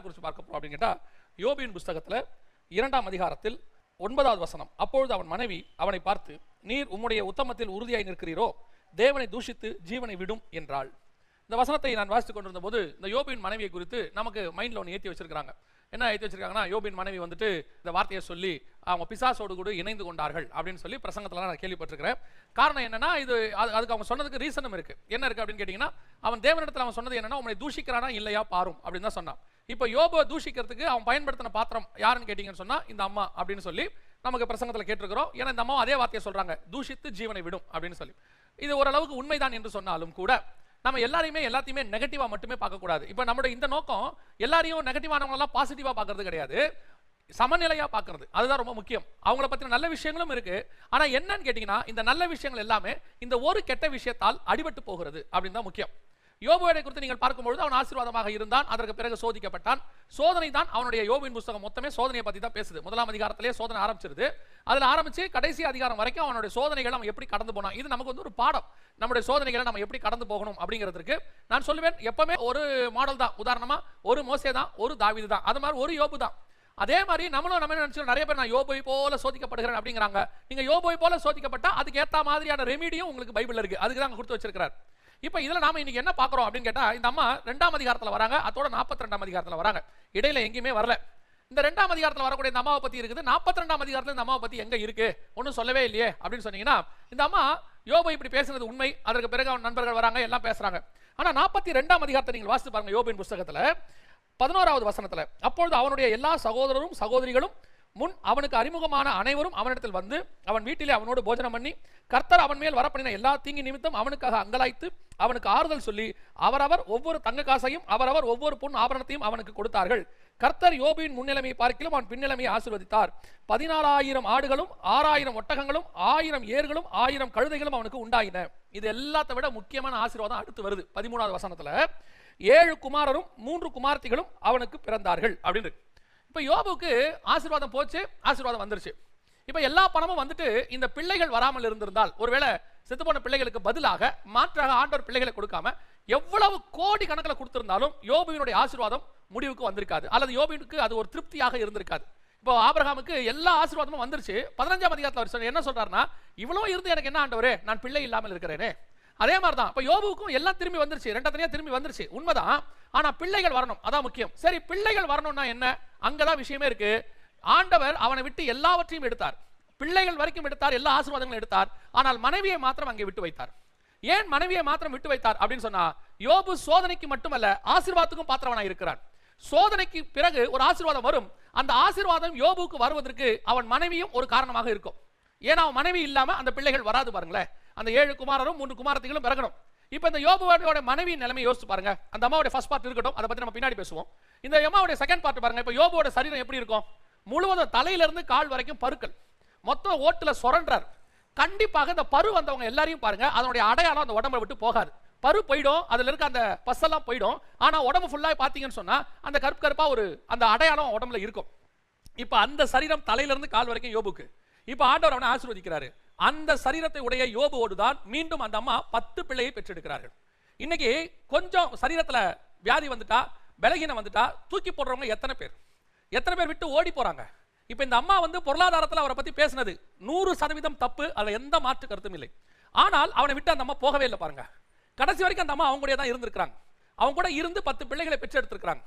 குறித்து பார்க்க போகிறோம் அப்படின்னு கேட்டால் யோபியின் புஸ்தகத்தில் இரண்டாம் அதிகாரத்தில் ஒன்பதாவது வசனம். அப்பொழுது அவன் மனைவி அவனை பார்த்து நீர் உம்முடைய உத்தமத்தில் உறுதியாய் நிற்கிறீரோ? தேவனை தூஷித்து ஜீவனை விடும் என்றாள். இந்த வசனத்தை நான் வாசித்து கொண்டிருந்த போது இந்த யோபியின் மனைவியை குறித்து நமக்கு மைண்டில் ஒன்று ஏற்றி வச்சிருக்காங்க. என்ன ஏற்றி வச்சிருக்காங்கன்னா யோபின் மனைவி வந்துட்டு இந்த வார்த்தையை சொல்லி அவங்க பிசாசோடு கூட இணைந்து கொண்டார்கள் அப்படின்னு சொல்லி பிரசங்கத்தில் நான் கேள்விப்பட்டிருக்கிறேன். காரணம் என்னன்னா இது அது- அதுக்கு அவங்க சொன்னதுக்கு ரீசனும் இருக்கு. என்ன இருக்கு அப்படின்னு கேட்டீங்கன்னா அவன் தேவனிடத்தில் அவன் சொன்னது என்னன்னா உன்னை தூஷிக்கிறானா? இல்லையா? பாரும். அப்படின்னு தான் சொன்னான். இப்போ யோபுவை தூஷிக்கிறதுக்கு அவன் பயன்படுத்தின பாத்திரம் யாருன்னு கேட்டீங்கன்னு சொன்னா இந்த அம்மா அப்படின்னு சொல்லி நமக்கு பிரசங்கத்தில் கேட்டிருக்கிறோம். ஏன்னா இந்த அம்மா அதே வார்த்தையை சொல்றாங்க தூஷித்து ஜீவனை விடும் அப்படின்னு சொல்லி. இது ஓரளவுக்கு உண்மைதான் என்று சொன்னாலும் கூட நம்ம எல்லாரையுமே எல்லாத்தையுமே நெகட்டிவாக மட்டுமே பார்க்கக்கூடாது. இப்போ நம்மளோட இந்த நோக்கம் எல்லாரையும் நெகட்டிவானவங்களெல்லாம் பாசிட்டிவாக பார்க்கறது கிடையாது. சமநிலையா பார்க்கறது அதுதான் ரொம்ப முக்கியம். அவங்கள பற்றின நல்ல விஷயங்களும் இருக்கு. ஆனால் என்னன்னு கேட்டிங்கன்னா இந்த நல்ல விஷயங்கள் எல்லாமே இந்த ஒரு கெட்ட விஷயத்தால் அடிபட்டு போகிறது அப்படின்னு தான் முக்கியம். யோபுவை குறித்து நீங்கள் பார்க்கும்பொழுது அவன் ஆசீர்வாதமாக இருந்தான் அதற்கு பிறகு சோதிக்கப்பட்டான். சோதனை தான் அவனுடைய யோபின் புஸ்தகம் மொத்தமே சோதனையை பத்தி தான் பேசுது. முதலாம் அதிகாரத்திலே சோதனை ஆரம்பிச்சிருது. அதில் ஆரம்பிச்சு கடைசி அதிகாரம் வரைக்கும் அவனுடைய சோதனைகள் அவன் எப்படி கடந்து போனான். இது நமக்கு வந்து ஒரு பாடம். நம்முடைய சோதனைகளை நம்ம எப்படி கடந்து போகணும் அப்படிங்கிறதுக்கு நான் சொல்லுவேன் எப்பவுமே ஒரு மாடல் தான். உதாரணமா ஒரு மோசே தான் ஒரு தாவிது தான். அது மாதிரி ஒரு யோபு தான். அதே மாதிரி நம்மளும் நம்ம என்ன நினைச்சோம் நிறைய பேர் நான் யோபோய் போல சோதிக்கப்படுகிறேன் அப்படிங்கிறாங்க. நீங்க யோபோய் போல சோதிக்கப்பட்டா அதுக்கு ஏத்த மாதிரியான ரெமிடியும் உங்களுக்கு பைபிள்ல இருக்கு. அதுக்கு தான் கொடுத்து வச்சிருக்காரு இப்போ இதில் நாம இன்னைக்கு என்ன பார்க்குறோம் அப்படின்னு கேட்டால் இந்த அம்மா ரெண்டாம் அதிகாரத்தில் வராங்க அதோட நாற்பத்தி ரெண்டாம் அதிகாரத்தில் வராங்க. இடையில எங்கேயுமே வரல. இந்த ரெண்டாம் அதிகாரத்தில் வரக்கூடிய இந்த அம்மாவை பற்றி இருக்குது. நாற்பத்தி ரெண்டாம் அதிகாரத்தில் இந்த அம்மாவை பற்றி எங்கே இருக்குது ஒன்றும் சொல்லவே இல்லையே அப்படின்னு சொன்னீங்கன்னா இந்த அம்மா யோபு இப்படி பேசுனது உண்மை. அதற்கு பிறகு அவன் நண்பர்கள் வராங்க எல்லாம் பேசுகிறாங்க ஆனால் நாற்பத்தி ரெண்டாம் அதிகாரத்தை நீங்கள் வாசித்து பாருங்கள் யோபின் புஸ்தகத்தில் பதினோராவது வசனத்தில். அப்பொழுது அவனுடைய எல்லா சகோதரரும் சகோதரிகளும் முன் அவனுக்கு அறிமுகமான அனைவரும் அவனிடத்தில் வந்து அவன் வீட்டிலே அவனோடு போஜனம் பண்ணி கர்த்தர் அவன் மேல் வரப்பண்ணின எல்லா தீங்கி நிமித்தம் அவனுக்காக அங்கலாய்த்து அவனுக்கு ஆறுதல் சொல்லி அவரவர் ஒவ்வொரு தங்க காசையும் அவரவர் ஒவ்வொரு பொன் ஆபரணத்தையும் அவனுக்கு கொடுத்தார்கள். கர்த்தர் யோபியின் முன்னிலைமையை பார்க்கிலும் அவன் பின்னிலைமையை ஆசிர்வதித்தார். பதினாலாயிரம் ஆடுகளும் ஆறாயிரம் ஒட்டகங்களும் ஆயிரம் ஏர்களும் ஆயிரம் கழுதைகளும் அவனுக்கு உண்டாயின. இது எல்லாத்தை விட முக்கியமான ஆசீர்வாதம் அடுத்து வருது. பதிமூணாவது வசனத்துல ஏழு குமாரரும் மூன்று குமார்த்திகளும் அவனுக்கு பிறந்தார்கள். அப்படின்னு இப்போ யோபுக்கு ஆசீர்வாதம் போச்சு ஆசீர்வாதம் வந்துருச்சு. இப்போ எல்லா பணமும் வந்துட்டு இந்த பிள்ளைகள் வராமல் இருந்திருந்தால் ஒருவேளை செத்து போன பிள்ளைகளுக்கு பதிலாக மாற்றாக ஆண்டவர் பிள்ளைகளை கொடுக்காம எவ்வளவு கோடி கணக்கில் கொடுத்திருந்தாலும் யோபுவினுடைய ஆசீர்வாதம் முடிவுக்கு வந்திருக்காது. அல்லது யோபுவினுக்கு அது ஒரு திருப்தியாக இருந்திருக்காது. இப்போ ஆபிரகாமுக்கு எல்லா ஆசீர்வாதமும் வந்துருச்சு. பதினஞ்சாம் அதிகாரத்தில் அவர் என்ன சொல்றாருன்னா இவ்வளவு இருந்து எனக்கு என்ன ஆண்டவரே நான் பிள்ளை இல்லாமல் இருக்கிறேனே. அதே மாதிரி தான் இப்போ யோபுக்கும் எல்லாம் திரும்பி வந்துருச்சு. ரெண்டா தனியாக திரும்பி வந்துருச்சு. உண்மைதான். ஆனால் பிள்ளைகள் வரணும். அதான் முக்கியம். சரி பிள்ளைகள் வரணும்னா என்ன? அங்கதான் விஷயமே இருக்கு. ஆண்டவர் அவனை விட்டு எல்லாவற்றையும் எடுத்தார். பிள்ளைகள் வரைக்கும் எடுத்தார். எல்லா ஆசீர்வாதங்களும் எடுத்தார். ஆனால் மனைவியை மாத்திரம் அங்கே விட்டு வைத்தார். ஏன் மனைவியை மாத்திரம் விட்டு வைத்தார் அப்படின்னு சொன்னா யோபு சோதனைக்கு மட்டுமல்ல ஆசீர்வாதத்துக்கும் பாத்திரவனா இருக்கிறான். சோதனைக்கு பிறகு ஒரு ஆசீர்வாதம் வரும். அந்த ஆசீர்வாதம் யோபுக்கு வருவதற்கு அவன் மனைவியும் ஒரு காரணமாக இருக்கும். ஏன்னா அவன் மனைவி இல்லாம அந்த பிள்ளைகள் வராது பாருங்களேன். அந்த ஏழு குமாரரும் மூன்று குமாரத்திகளும் பிறக்கணும் இப்போ இந்த யோபுவோட மனைவி நிலைமை யோசிச்சு பாருங்க. அந்த அம்மாவுடைய ஃபர்ஸ்ட் பார்ட் இருக்கட்டும். அதை பற்றி நம்ம பின்னாடி பேசுவோம். இந்த அம்மாவுடைய செகண்ட் பார்ட் பாருங்க. இப்போ யோபுவோட சரீரம் எப்படி இருக்கும்? முழுவதும் தலையிலிருந்து கால் வரைக்கும் பருக்கள். மொத்தம் ஓட்டுல சுரண்டார். கண்டிப்பாக இந்த பரு வந்தவங்க எல்லாரையும் பாருங்க. அதனுடைய அடையாளம் அந்த உடம்பை விட்டு போகாது. பரு போயிடும். அதில் இருக்க அந்த பஸ்ஸெல்லாம் போயிடும். ஆனால் உடம்பு ஃபுல்லாக பார்த்தீங்கன்னு சொன்னால் அந்த கருப்பு கருப்பாக ஒரு அந்த அடையாளம் உடம்புல இருக்கும். இப்போ அந்த சரீரம் தலையிலிருந்து கால் வரைக்கும் யோபுக்கு. இப்போ ஆண்டவர் அவனை ஆசீர்வதிக்கிறாரு. அந்த சரீரத்தை உடைய யோபுவோடுதான் மீண்டும் அந்த அம்மா பத்து பிள்ளையை பெற்றெடுக்கிறார்கள். இன்னைக்கு கொஞ்சம் சரீரத்தில் வியாதி வந்துட்டா பலகீனம் வந்துட்டா தூக்கி போடுறவங்க எத்தனை பேர்? எத்தனை பேர் விட்டு ஓடி போறாங்க? இப்போ இந்த அம்மா வந்து பொருளாதாரத்தில் அவரை பத்தி பேசினது நூறு சதவீதம் தப்பு அதில் எந்த மாற்று கருத்தும் இல்லை. ஆனால் அவனை விட்டு அந்த அம்மா போகவே இல்லை பாருங்க. கடைசி வரைக்கும் அந்த அம்மா அவங்க கூட தான் இருந்திருக்கிறாங்க. அவங்க கூட இருந்து பத்து பிள்ளைகளை பெற்றெடுத்திருக்கிறாங்க.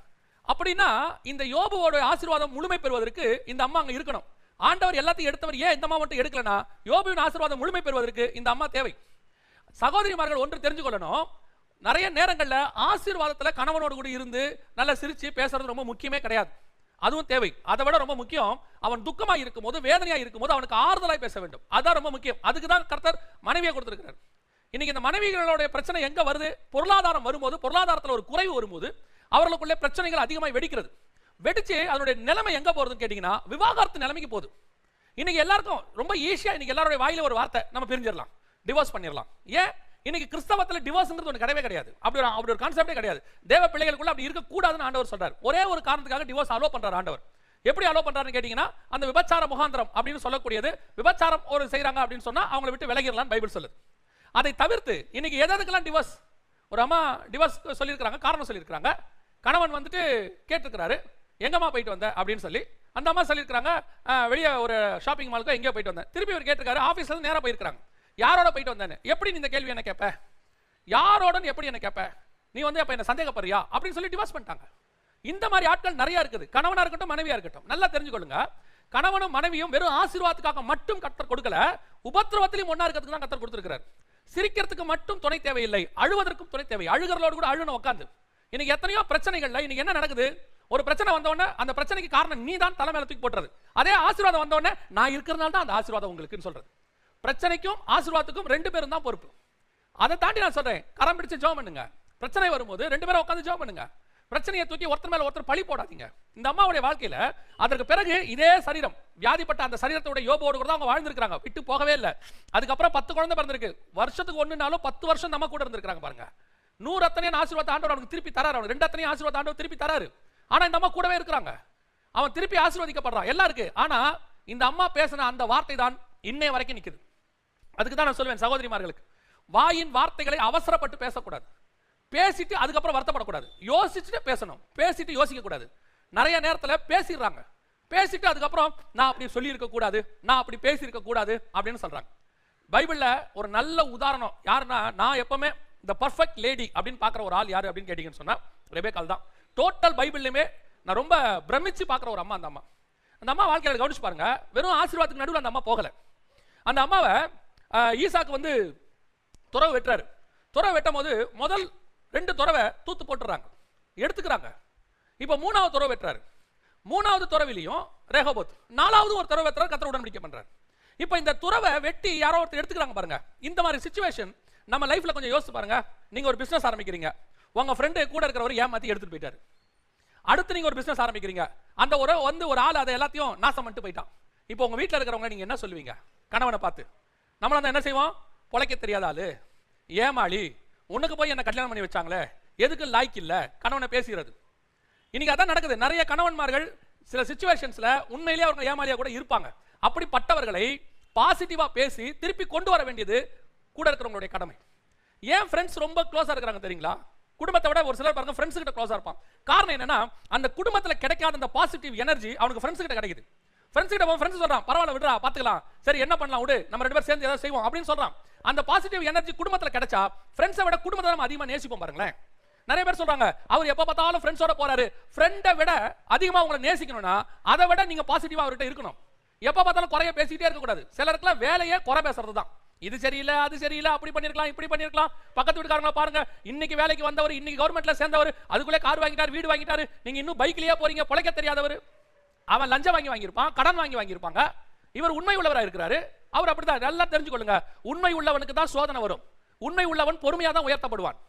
அப்படின்னா இந்த யோபுவோட ஆசீர்வாதம் முழுமை பெறுவதற்கு இந்த அம்மா அங்கே இருக்கணும். ஆண்டவர் எல்லாத்தையும் எடுத்தவர் ஏன் இந்த அம்மா மட்டும் எடுக்கலனா யோபுவின் ஆசீர்வாதம் முழுமை பெறுவதற்கு இந்த அம்மா தேவை. சகோதரிமார்கள் ஒன்று தெரிஞ்சு கொள்ளணும். நிறைய நேரங்களில் ஆசீர்வாதத்தில் கணவனோடு கூட இருந்து நல்லா சிரித்து பேசுறது ரொம்ப முக்கியமே கிடையாது. அதுவும் தேவை. அதை விட ரொம்ப முக்கியம் அவன் துக்கமாக இருக்கும்போது இருக்கும் இருக்கும்போது அவனுக்கு ஆறுதலாக பேச வேண்டும். அதுதான் ரொம்ப முக்கியம். அதுக்கு தான் கர்த்தர் மனைவியை கொடுத்துருக்கிறார். இன்னைக்கு இந்த மனைவிகளுடைய பிரச்சனை எங்கே வருது? பொருளாதாரம் வரும்போது பொருளாதாரத்தில் ஒரு குறைவு வரும்போது அவர்களுக்குள்ளே பிரச்சனைகள் அதிகமாக வெடிக்கிறது. வெடிச்சு அதனுடைய நிலைமை எங்க போறதுன்னு கேட்டீங்கன்னா விவாகரத்து நிலைமைக்கு போகுது. இன்னைக்கு எல்லாருக்கும் ரொம்ப ஈஸியா இன்னைக்கு எல்லாருடைய வாயில ஒரு வார்த்தை நம்ம பிரிஞ்சிடலாம். டிவோர்ஸ் பண்ணிடலாம். ஏன்? இன்னைக்கு கிறிஸ்தவத்தில் டிவோர்ஸ்ங்கிறது ஒன்று கிடையவே கிடையாது. அப்படி ஒரு அப்படி ஒரு கான்செப்டே கிடையாது. தேவ பிள்ளைகளுக்குள்ள அப்படி இருக்கக்கூடாதுன்னு ஆண்டவர் சொல்றார். ஒரே ஒரு காரணத்துக்காக டிவோர்ஸ் அலோ பண்றாரு ஆண்டவர். எப்படி அலோ பண்றாருன்னு கேட்டீங்கன்னா அந்த விபச்சார முகாந்திரம் அப்படின்னு சொல்லக்கூடியது விபச்சாரம் ஒரு செய்கிறாங்க அப்படின்னு சொன்னா அவங்களை விட்டு விலகிடலாம்னு பைபிள் சொல்லுது. அதை தவிர்த்து இன்னைக்கு எதற்கெல்லாம் எதுக்கெல்லாம் டிவோர்ஸ் ஒரு அம்மா டிவோர்ஸ் சொல்லியிருக்கிறாங்க காரணம் சொல்லியிருக்கிறாங்க. கணவன் வந்துட்டு கேட்டிருக்கிறாரு எங்கம்மா போயிட்டு வந்த? அப்படின்னு சொல்லி அந்த அம்மா சொல்லியிருக்காங்க வெளியே ஒரு ஷாப்பிங் மாலுக்கோ எங்கேயோ போயிட்டு வந்தேன். திருப்பி அவர் கேட்டிருக்காரு. ஆஃபீஸில் நேராக போயிருக்கிறாங்க. போயிருக்காங்க யாரோட போயிட்டு வந்தேன்னு? எப்படி நீ இந்த கேள்வி என்ன கேட்ப யாரோடன்னு எப்படி என்ன கேட்ப நீ வந்து அப்போ என்ன சந்தேகப்படுறியா? அப்படின்னு சொல்லி டிவாஸ் பண்ணிட்டாங்க. இந்த மாதிரி ஆட்கள் நிறைய இருக்குது. கணவனாக இருக்கட்டும் மனைவியாக இருக்கட்டும். நல்லா தெரிஞ்சுக்கொள்ளுங்க. கணவனும் மனைவியும் வெறும் ஆசீர்வாதத்துக்காக மட்டும் கத்தர் கொடுக்கல. உபத்திரவத்திலையும் ஒன்றா இருக்கிறதுக்கு தான் கத்தர் கொடுத்துருக்கிறார். சிரிக்கிறதுக்கு மட்டும் துணை தேவையில்லை. அழுவதற்கும் துணை தேவை. அழுகிறலோடு கூட அழுன உட்காந்து இன்னைக்கு எத்தனையோ பிரச்சனைகள்ல இன்னைக்கு என்ன நடக்குது? ஒரு பிரச்சனை வந்தோடனே அந்த பிரச்சனைக்கு காரணம் நீ தான் தலைமையில தூக்கி போட்டுறது. அதே ஆசீர்வாதம் வந்தோடனே நான் இருக்கிறனால தான் அந்த ஆசீர்வாதம் உங்களுக்குன்னு சொல்றது. பிரச்சனைக்கும் ஆசீர்வாதத்துக்கும் ரெண்டு பேரும் தான் பொறுப்பு. அதை தாண்டி நான் சொல்றேன் கரம் பிடிச்சு ஜோம் பண்ணுங்க. பிரச்சனை வரும்போது ரெண்டு பேரும் உட்காந்து ஜோம் பண்ணுங்க. பிரச்சனையை தூக்கி ஒருத்தர் மேல ஒருத்தர் பழி போடாதீங்க. இந்த அம்மாவுடைய வாழ்க்கையில அதற்கு பிறகு இதே சரீரம் வியாதிப்பட்ட அந்த சரீரத்தோட யோபோடு கூட அவங்க வாழ்ந்திருக்காங்க விட்டு போகவே இல்லை. அதுக்கப்புறம் பத்து குழந்தை பிறந்திருக்கு. வருஷத்துக்கு ஒண்ணுனாலும் பத்து வருஷம் நம்ம கூட இருந்திருக்காங்க பாருங்க. நூறு அத்தனையான ஆசீர்வாத ஆண்டவர் அவனுக்கு திருப்பி தராரு. அவனுக்கு ரெண்டு அத்தனையும் ஆசீர்வாத ஆண்டவர் திருப்பி தராரு. ஆனால் இந்த அம்மா கூடவே இருக்கிறாங்க. அவன் திருப்பி ஆசீர்வதிக்கப்படுறான். எல்லாம் இருக்கு. ஆனா இந்த அம்மா பேசின அந்த வார்த்தை தான் இன்னைய வரைக்கும் நிக்குது. அதுக்கு தான் நான் சொல்லுவேன் சகோதரிமார்களுக்கு. வாயின் வார்த்தைகளை அவசரப்பட்டு பேசக்கூடாது. பேசிட்டு அதுக்கப்புறம் வருத்தப்படக்கூடாது. யோசிச்சுட்டு பேசணும். பேசிட்டு யோசிக்கக்கூடாது. நிறைய நேரத்தில் பேசிடுறாங்க. பேசிட்டு அதுக்கப்புறம் நான் அப்படி சொல்லியிருக்க கூடாது நான் அப்படி பேசியிருக்க கூடாது அப்படின்னு சொல்றாங்க. பைபிளில் ஒரு நல்ல உதாரணம் யாருன்னா நான் எப்பவுமே இந்த பர்ஃபெக்ட் லேடி அப்படின்னு பார்க்குற ஒரு ஆள் யார் அப்படின்னு கேட்டீங்கன்னு சொன்னால் ரெபேக்கால் தான். டோட்டல் பைபிள்லையுமே நான் ரொம்ப பிரமிச்சு பார்க்குற ஒரு அம்மா அந்த அம்மா. அந்த அம்மா வாழ்க்கையில் கவனிச்சு பாருங்க வெறும் ஆசீர்வாதத்துக்கு நடுவில் அந்த அம்மா போகலை. அந்த அம்மாவை ஈசாக்கு வந்து துறவு வெட்டுறாரு. துறவை வெட்டும் போது முதல் ரெண்டு துறவை தூத்து போட்டுறாங்க. எடுத்துக்கிறாங்க. இப்போ மூணாவது துறவை வெட்டுறாரு. மூணாவது துறவிலையும் ரேகோபோத். நாலாவது ஒரு துறவை வெட்டுறாரு கத்திர உடன்படிக்கை பண்ணுறாரு இப்போ இந்த துறவை வெட்டி யாரோ ஒருத்தர் எடுத்துக்கிறாங்க பாருங்க. இந்த மாதிரி சுச்சுவேஷன் நம்ம லைஃப்ல கொஞ்சம் யோசிச்சு பாருங்க. நீங்க ஒரு பிசினஸ் ஆரம்பிக்கிறீங்க. உங்க ஃப்ரெண்டு கூட இருக்கிறவர் ஏமாற்றி எடுத்துட்டு போயிட்டாரு. அடுத்து நீங்க ஒரு பிஸ்னஸ் ஆரம்பிக்கிறீங்க. அந்த ஒரு வந்து ஒரு ஆள் அதை எல்லாத்தையும் நாசம் பண்ணிட்டு போயிட்டான். இப்போ உங்க வீட்டில் இருக்கிறவங்க நீங்க என்ன சொல்லுவீங்க? கணவனை பார்த்து. நம்மள வந்து என்ன செய்வோம்? பொழைக்க தெரியாத ஆளு. ஏமாளி. உனக்கு போய் என்ன கல்யாணம் பண்ணி வச்சாங்களே. எதுக்கு லாய்க்கு இல்ல? கணவனை பேசுகிறது. இன்னைக்கு அதான் நடக்குது. நிறைய கணவன்மார்கள் சில சுச்சுவேஷன்ஸ்ல உண்மையிலேயே அவங்க ஏமாளியாக கூட இருப்பாங்க. அப்படிப்பட்டவர்களை பாசிட்டிவாக பேசி திருப்பி கொண்டு வர வேண்டியது கூட இருக்கிறவங்களுடைய கடமை. ஏன் ஃப்ரெண்ட்ஸ் ரொம்ப க்ளோஸாக இருக்கிறாங்க தெரியுங்களா? குடும்பத்தை விட ஒரு சிலர் பாருங்க ஃப்ரெண்ட்ஸ் கிட்ட க்ளோஸா இருப்பான். காரணம் என்னன்னா அந்த குடும்பத்துல கிடைக்காத அந்த பாசிட்டிவ் எனர்ஜி அவனுக்கு ஃப்ரெண்ட்ஸ் கிட்ட கிடைக்குது. ஃப்ரெண்ட்ஸ் கிட்ட ஃப்ரெண்ட்ஸ் சொல்றான் பரவாயில்ல விடுறா பாத்துக்கலாம். சரி என்ன பண்ணலாம் விடு. நம்ம ரெண்டு பேரும் சேர்ந்து ஏதாவது செய்வோம் அப்படின்னு சொல்றான். அந்த பாசிட்டிவ் எனர்ஜி குடும்பத்துல கிடைச்சா ஃப்ரெண்ட்ஸை விட குடும்பத்தை நம்ம அதிகமா நேசிப்போம் பாருங்களேன். நிறைய பேர் சொல்றாங்க அவர் எப்ப பார்த்தாலும் ஃப்ரெண்ட்ஸோட போறாரு. ஃப்ரெண்டை விட அதிகமா உங்களை நேசிக்கணும்னா அதை விட நீங்க பாசிட்டிவா அவர்கிட்ட இருக்கணும். எப்ப பார்த்தாலும் குறைய பேசிக்கிட்டே இருக்கக்கூடாது. சிலருக்குலாம் வேலையே குறை பேசுறது தான் இது சரியில்லை அது சரியில்லை அப்படி பண்ணிருக்கலாம் இப்படி பண்ணிருக்கலாம். பக்கத்து வீட்டுக்காரங்கள பாருங்க இன்னைக்கு வேலைக்கு வந்தவர் இன்னைக்கு கவர்மெண்ட்ல சேர்ந்தவர் அதுக்குள்ளே கார் வாங்கிட்டார் வீடு வாங்கிட்டாரு நீங்க இன்னும் பைக்லயே போறீங்க பொழைக்க தெரியாதவர். அவன் லஞ்சம் வாங்கி வாங்கியிருப்பான் கடன் வாங்கி வாங்கியிருப்பாங்க. இவர் உண்மை உள்ளவராக இருக்கிறாரு. அவர் அப்படிதான் நல்லா தெரிஞ்சுக்கொள்ளுங்க. உண்மை உள்ளவனுக்கு தான் சோதனை வரும். உண்மை உள்ளவன் பொறுமையாக தான் உயர்த்தப்படுவான்.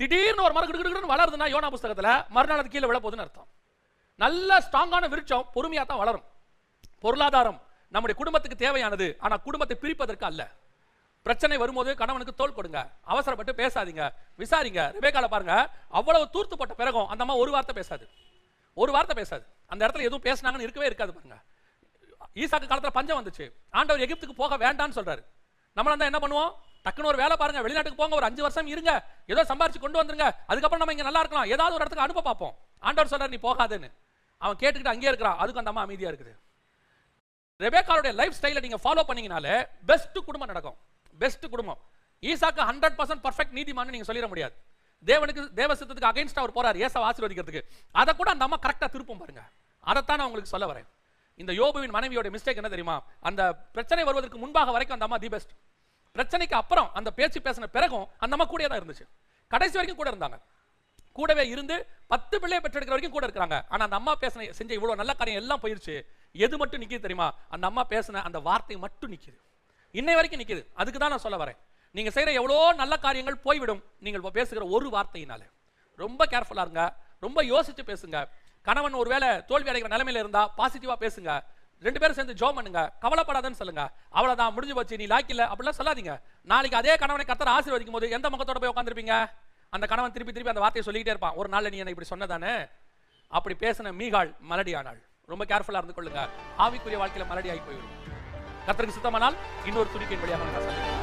திடீர்னு ஒரு மரம் கிடுகிடுன்னு வளருதுன்னா யோனா புஸ்தகத்தில் மறுநாள் அது கீழே விழ போகுதுன்னு அர்த்தம். நல்ல ஸ்ட்ராங்கான விருட்சம் பொறுமையாக தான் வளரும். பொருளாதாரம் நம்முடைய குடும்பத்துக்கு தேவையானது ஆனால் குடும்பத்தை பிரிப்பதற்கு அல்ல. பிரச்சனை வரும்போது கணவனுக்கு தோல் கொடுங்க. அவசரப்பட்டு பேசாதீங்க. விசாரிங்க. ரெபேக்கால பாருங்க. அவ்வளவு தூர்த்து போட்ட பிறகும் அந்த அம்மா ஒரு வார்த்தை பேசாது. ஒரு வார்த்தை பேசாது. அந்த இடத்துல எதுவும் பேசுனாங்கன்னு இருக்கவே இருக்காது பாருங்க. ஈசாக்கு காலத்துல பஞ்சம் வந்துச்சு. ஆண்டவர் எகிப்துக்கு போக வேண்டாம்னு சொல்றாரு. நம்மள தான் என்ன பண்ணுவோம்? டக்குன்னு ஒரு வேலை பாருங்க. வெளிநாட்டுக்கு போங்க. ஒரு அஞ்சு வருஷம் இருங்க. ஏதோ சம்பாரிச்சு கொண்டு வந்துருங்க. அதுக்கப்புறம் நம்ம இங்க நல்லா இருக்கலாம். ஏதாவது ஒரு இடத்துக்கு அனுப்ப பார்ப்போம். ஆண்டவர் சொல்றாரு நீ போகாதுன்னு. அவன் கேட்டுக்கிட்டு அங்கேயே இருக்கிறான். அதுக்கு அந்த அம்மா அமைதியா இருக்குது. ரெபேக்காலுடைய லைஃப் ஸ்டைலை நீங்க ஃபாலோ பண்ணீங்கனாலே பெஸ்ட் குடும்பம் நடக்கும். பெஸ்ட் குடும்பம். ஈசாக்கு ஹண்ட்ரட் பர்சன்ட் பர்ஃபெக்ட் நீதிமான்னு நீங்க சொல்லிட முடியாது. தேவனுக்கு தேவ சித்தத்துக்கு அகைன்ஸ்ட் அவர் போறாரு ஏசா ஆசீர்வதிக்கிறதுக்கு. அதை கூட அந்த அம்மா கரெக்டா திருப்பம் பாருங்க. அதைத்தான் நான் உங்களுக்கு சொல்ல வரேன். இந்த யோபுவின் மனைவியோட மிஸ்டேக் என்ன தெரியுமா? அந்த பிரச்சனை வருவதற்கு முன்பாக வரைக்கும் அந்த அம்மா தி பெஸ்ட் பிரச்சனைக்கு அப்புறம் அந்த பேச்சு பேசின பிறகும் அந்த அம்மா கூடயே தான் இருந்துச்சு. கடைசி வரைக்கும் கூட இருந்தாங்க. கூடவே இருந்து பத்து பிள்ளையை பெற்றெடுக்கிற வரைக்கும் கூட இருக்கிறாங்க. ஆனா அந்த அம்மா பேசின செஞ்ச இவ்வளவு நல்ல காரியம் எல்லாம் போயிருச்சு. எது மட்டும் நிக்குது தெரியுமா? அந்த அம்மா பேசின அந்த வார்த்தை மட்டும் நிற்கிது இன்னை வரைக்கும் நிற்குது அதுக்கு தான் நான் சொல்ல வரேன். நீங்கள் செய்கிற எவ்வளோ நல்ல காரியங்கள் போய்விடும். நீங்கள் பேசுகிற ஒரு வார்த்தையினால. ரொம்ப கேர்ஃபுல்லாக இருங்க. ரொம்ப யோசித்து பேசுங்க. கணவன் ஒருவேளை தோல்வி அடைகிற நிலைமையில இருந்தால் பாசிட்டிவாக பேசுங்க. ரெண்டு பேரும் சேர்ந்து ஜோம் பண்ணுங்க. கவலைப்படாதன்னு சொல்லுங்க. அவ்வளவுதான் முடிஞ்சு போச்சு நீ லாக்கில்ல அப்படிலாம் சொல்லாதீங்க. நாளைக்கு அதே கணவனை கத்தரை ஆசீர்வதிக்கும் போது எந்த முகத்தோட போய் உட்காந்துருப்பீங்க அந்த கணவன் திருப்பி திருப்பி அந்த வார்த்தையை சொல்லிக்கிட்டே இருப்பான். ஒரு நாள் நீ என்ன இப்படி சொன்னதானே? அப்படி பேசின மீகாள் மலடி ஆனாள் ரொம்ப கேர்ஃபுல்லாக இருந்து கொள்ளுங்க ஆவிக்குரிய வாழ்க்கையில் மலடி ஆகி போயிடும் கத்தருக்கு சுத்தமானால் இன்னொரு துணிக்கின் வழியாக நான்